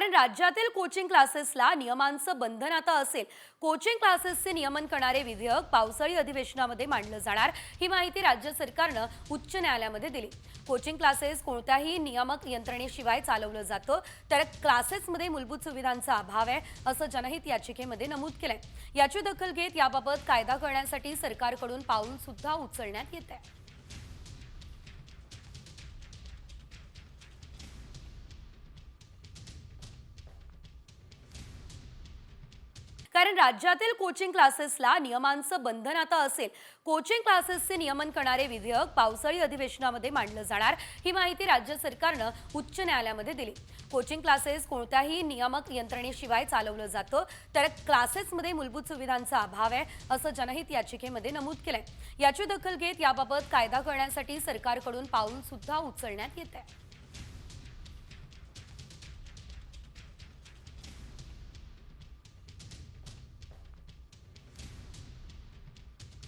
कारण राज्यातील कोचिंग क्लासेसला नियमांचं बंधन आता असेल. कोचिंग क्लासेसचे नियमन करणारे विधेयक पावसाळी अधिवेशनामध्ये मांडलं जाणार. ही माहिती राज्य सरकारनं उच्च न्यायालयामध्ये दिली. कोचिंग क्लासेस कोणत्याही नियामक यंत्रणेशिवाय चालवलं जातं. तर क्लासेसमध्ये मूलभूत सुविधांचा अभाव आहे असं जनहित याचिकेमध्ये नमूद केलंय. याची दखल घेत याबाबत कायदा करण्यासाठी सरकारकडून पाऊल सुद्धा उचलण्यात येत आहे कारण राज्यातील कोचिंग क्लासेसला नियमांचं बंधन आता असेल. कोचिंग क्लासेसचे नियमन करणारे विधेयक पावसाळी अधिवेशनामध्ये मांडलं जाणार ही माहिती राज्य सरकारनं उच्च न्यायालयामध्ये दिली. कोचिंग क्लासेस कोणत्याही नियामक यंत्रणेशिवाय चालवलं जातं तर क्लासेसमध्ये मूलभूत सुविधांचा अभाव आहे असं जनहित याचिकेमध्ये नमूद केलंय. याची दखल घेत याबाबत कायदा करण्यासाठी सरकारकडून पाऊल सुद्धा उचलण्यात येत आहे